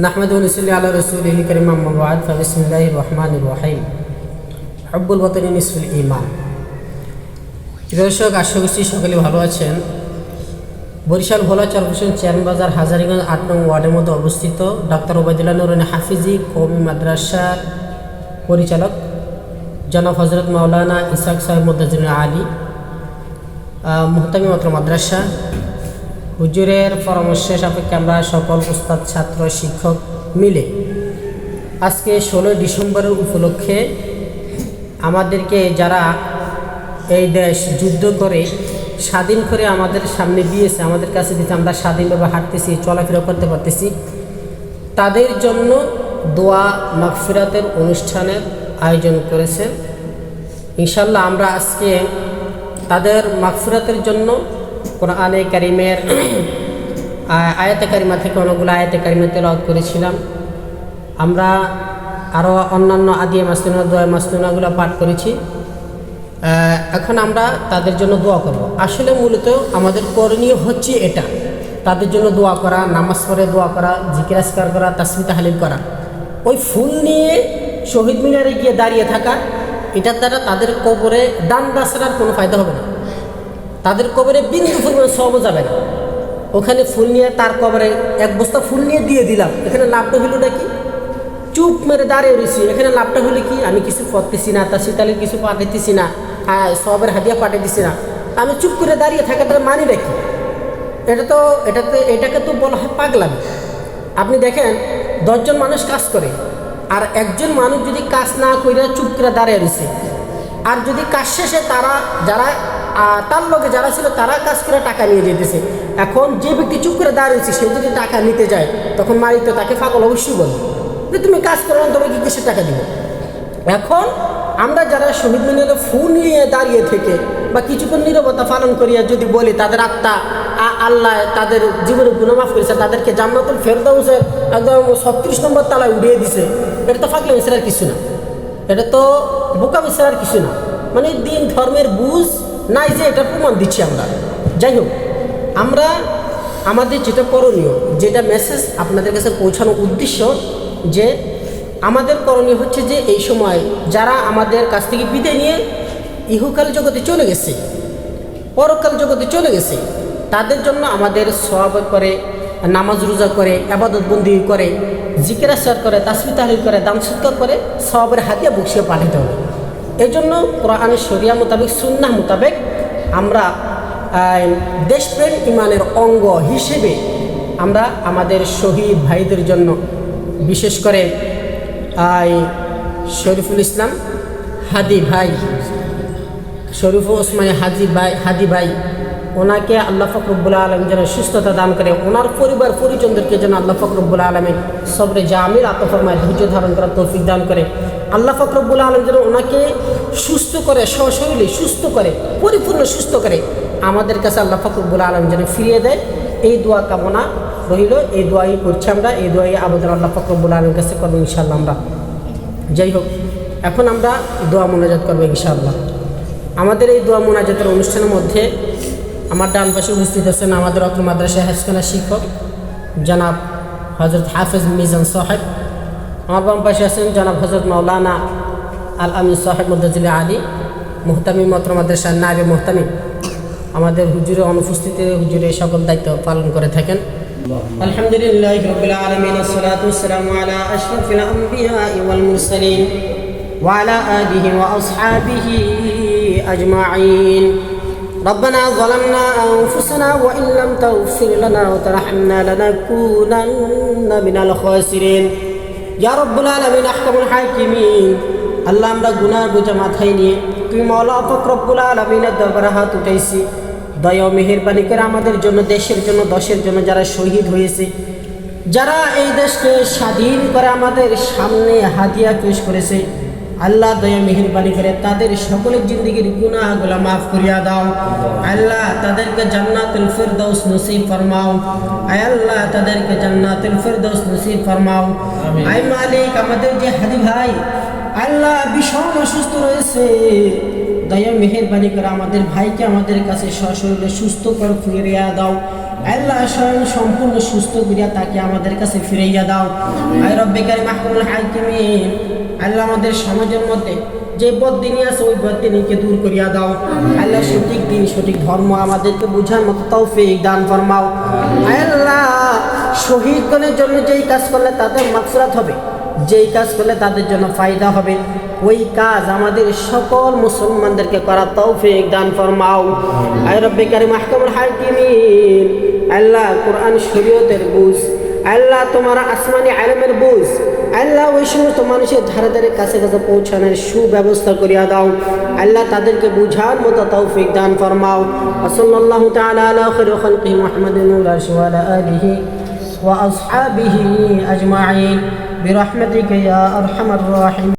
নাহমদ রসুল্লি আল্লাহ রসুল করিম আহমাবাদ ফাবিসমুল্লাহ রহমান রহিম। আব্বুল বতন ইসুল ইমান দর্শক, আশা করছি সকলে ভালো আছেন। বরিশাল ভোলা চরপোষণ চেয়ারবাজার হাজারিগঞ্জ আট নং ওয়ার্ডের মধ্যে অবস্থিত ডক্টর ওবায়দুল্লাহ নুরুন হাফিজি কৌমি মাদ্রাসার পরিচালক জনাব হজরত মাওলানা ইসাক সাহেব মুদাজুল আলী মোহতামি মাত্র মাদ্রাসা। হুজুরের পরামর্শ সাপেক্ষে আমরা সকল উস্তাদ, ছাত্র, শিক্ষক মিলে আজকে ষোলোই ডিসেম্বরের উপলক্ষে আমাদেরকে যারা এই দেশ যুদ্ধ করে, স্বাধীন করে আমাদের সামনে দিয়েছে, আমাদের কাছে দিতে আমরা স্বাধীনভাবে হাঁটতেছি, চলাফেরা করতে পারতেছি, তাদের জন্য দোয়া, মাগফিরাতের অনুষ্ঠানের আয়োজন করেছে। ইনশাল্লাহ আমরা আজকে তাদের মাগফিরাতের জন্য কোরআনে কারিমের আয়াতে কারিমা থেকে অনেকগুলো আয়াতে কারিমা তেলাওয়াত করেছিলাম। আমরা আরও অন্যান্য আদিয়া মাসনুনা দোয়া মাসনুনাগুলো পাঠ করেছি। এখন আমরা তাদের জন্য দোয়া করব। আসলে মূলত আমাদের করণীয় হচ্ছে এটা। তাদের জন্য দোয়া করা, নামাজ পড়ে দোয়া করা জিকিরাজকার করা তাসমি তাহালিল করা। ওই ফুল নিয়ে শহীদ মিনারে গিয়ে দাঁড়িয়ে থাকা, এটার দ্বারা তাদের কবরে ডান দাসরার কোনো ফায়দা হবে না। তাদের কবরে বিন্দু পরিমাণ সবও যাবে না। ওখানে ফুল নিয়ে তার কবরে এক বস্তা ফুল নিয়ে দিয়ে দিলাম। এখানে লাভটা হলোটা কি? চুপ মেরে দাঁড়িয়ে রয়েছি এখানে লাভটা হলো কি? আমি কিছু করতেছি না তার শীতালে কিছু পাঠাইতেছি না সবের হাদিয়া পাঠাইতেছি না। আমি চুপ করে দাঁড়িয়ে থাকাটা মানি রাখি এটা তো এটাতে এটাকে তো বলা হয় পাগলামি। আপনি দেখেন, দশজন মানুষ কাজ করে, আর একজন মানুষ যদি কাজ না করে চুপ করে দাঁড়িয়ে রয়েছে আর যদি কাজ শেষে তারা, যারা তার লগে যারা ছিল তারা কাজ করে টাকা নিয়ে যেতেছে। এখন যে ব্যক্তি চুপ করে দাঁড়িয়েছে সে যদি টাকা নিতে যায়, তখন মালিক তো তাকে পাগল অবশ্যই বলবে যে তুমি কাজ করো না তোমাকে কিসের টাকা দিব? এখন আমরা যারা শহীদ মিনারে ফুল নিয়ে দাঁড়িয়ে থেকে বা কিছুক্ষণ নিরবতা পালন করিয়া যদি বলি, তাদের আত্মা আল্লাহ তাদের জীবনে গুণমাফ করেছে, তাদেরকে জান্নাতুল ফেরদাউসের একদম ছত্রিশ নম্বর তালায় উড়িয়ে দিছে। এটা তো ফাঁকলে মিশ্রার কিছু না। এটা তো বোকা মিশ্রার কিছু না। মানে দিন ধর্মের বুঝ নাই যে এটা প্রমাণ দিচ্ছি আমরা। যাই হোক, আমরা আমাদের যেটা করণীয়, যেটা মেসেজ আপনাদের কাছে পৌঁছানোর উদ্দেশ্য যে আমাদের করণীয় হচ্ছে যে এই সময় যারা আমাদের কাছ থেকে বিদায় নিয়ে ইহুকাল জগতে চলে গেছে, পরকাল জগতে চলে গেছে, তাদের জন্য আমাদের সব করে, নামাজ রোজা করে, আবাদত বন্দি করে জিকেরাসার করে তাসমি তাহলিল করে, দান সৎকার করে সবের হাতিয়া বক্সিয়ে পাঠাতে হবে। এই জন্য কোরআন শরিয়া মোতাবেক সুন্না মোতাবেক আমরা দেশপ্রেম ইমানের অঙ্গ হিসেবে আমরা আমাদের শহীদ ভাইদের জন্য বিশেষ করে শরীফুল ইসলাম হাদি ভাই শরীফ ওসমানী হাজি ভাই, হাদি ভাই ওনাকে আল্লাহ ফকরবুল্লা আলম যেন সুস্থতা দান করে, ওনার পরিবার পরিজনদেরকে যেন আল্লাহ ফকরবুল্লা আলমের সবরে জামির আত্মফরমায় ধৈর্য ধারণ করার তৌফিক দান করে। আল্লাহ ফকরবুল্লা আলম যেন ওনাকে সুস্থ করে, সশরীরে সুস্থ করে, পরিপূর্ণ সুস্থ করে আমাদের কাছে আল্লাহ ফকরবুল্লা আলম যেন ফিরিয়ে দেয়। এই দোয়া কামনা রইল, এই দোয়াই করছি আমরা, এই দোয়াই আবেদন আল্লাহ ফকরবুল্লা আলমের কাছে করব ইনশাল্লাহ আমরা। যাই হোক, এখন আমরা দোয়া মোনাজাত করব ইনশাআল্লাহ। আমাদের এই দোয়া মোনাজাতের অনুষ্ঠানের মধ্যে আমার ডান পাশে উপস্থিত আছেন আমাদের অত্র মাদ্রাসা হাসখানা শিক্ষক জনাব হজরত হাফেজ মিজান সাহেব আমার বাম পাশে আছেন জনাব হজরত মৌলানা আল আমিন সাহেব মুদাজিল আলী মোহতামি মত্র মাদ্রাসার নাবে মোহতামি আমাদের হুজুরের অনুপস্থিতিতে হুজুরে সকল দায়িত্ব পালন করে থাকেন الحمد لله رب العالمين والصلاة والسلام على أشرف الأنبياء والمرسلين وعلى آله وأصحابه أجمعين ربنا ظلمنا أنفسنا وإن لم تغفر لنا وترحمنا لنكونن من الخاسرين يا رب العالمين أحكم الحاكمين আল্লাহ আমরা গুনার বোঝা মাথায় নিয়ে তুমি মৌলা অপক রব্বুল আলমিনের দরবারে হাত উঠাইছি দয়া ও মেহেরবানি করে আমাদের জন্য দেশের জন্য দশের জন্য যারা শহীদ হয়েছে যারা এই দেশকে স্বাধীন করে আমাদের সামনে হাতিয়া পেশ করেছে আল্লাহ দয়া মেহেরবানি করে তাদের সকলের জিন্দগির গুনাহগুলো মাফ করিয়া দাও। আল্লাহ তাদেরকে জান্নাতুল ফিরদৌস নসিব ফরমাও। আয় আল্লাহ তাদেরকে জান্নাতুল ফিরদৌস নসিব ফরমাও। আয় মালিক আমাদের যে হাদি ভাই আল্লাহ ভীষণ অসুস্থ রয়েছে। দয়া মেহেরবানি করে আমাদের ভাইকে আমাদের কাছে সশরীরে সুস্থ করে ফিরিয়ে দাও। আল্লাহ স্বয়ং সম্পূর্ণ সুস্থ করিয়া তাকে আমাদের কাছে ফিরাইয়া দাও। আই রব্বিকারী মাহকুমুল হাকিমিন। আল্লাহ আমাদের সমাজের মধ্যে যে বদিনী আছে, ওই বদিনীকে দূর করিয়া দাও। আল্লাহ সঠিক দিন, সঠিক ধর্ম আমাদেরকে বুঝার মতো তৌফিক দান ফরমাও। আল্লাহ শহীদগণের জন্য যেই কাজ করলে তাদের মাকসুরাত হবে, যেই কাজ করলে তাদের জন্য ফায়দা হবে, ওই কাজ আমাদের সকল মুসলমানদেরকে করা তৌফিক দান ফরমাও। আয় রব্বিকারী মাহকামুল হাকিমিন। আল্লাহ কোরআন শরীয়তের বুঝ। আল্লাহ তোমার আসমানি আলমের বুঝ। আল্লাহ ওই সমস্ত মানুষের ধারে ধারে কাছে কাছে পৌঁছানোর সুব্যবস্থা করিয়া দাও আল্লাহ তাদেরকে বুঝার মতো তৌফিক দান ফরমাও আসল্লাহ তাআলা আলা খায়রি খালকিহি মুহাম্মাদিন ওয়া আলা আলিহি ওয়া আসহাবিহি আজমাইন برحمتك يا أرحم الراحمين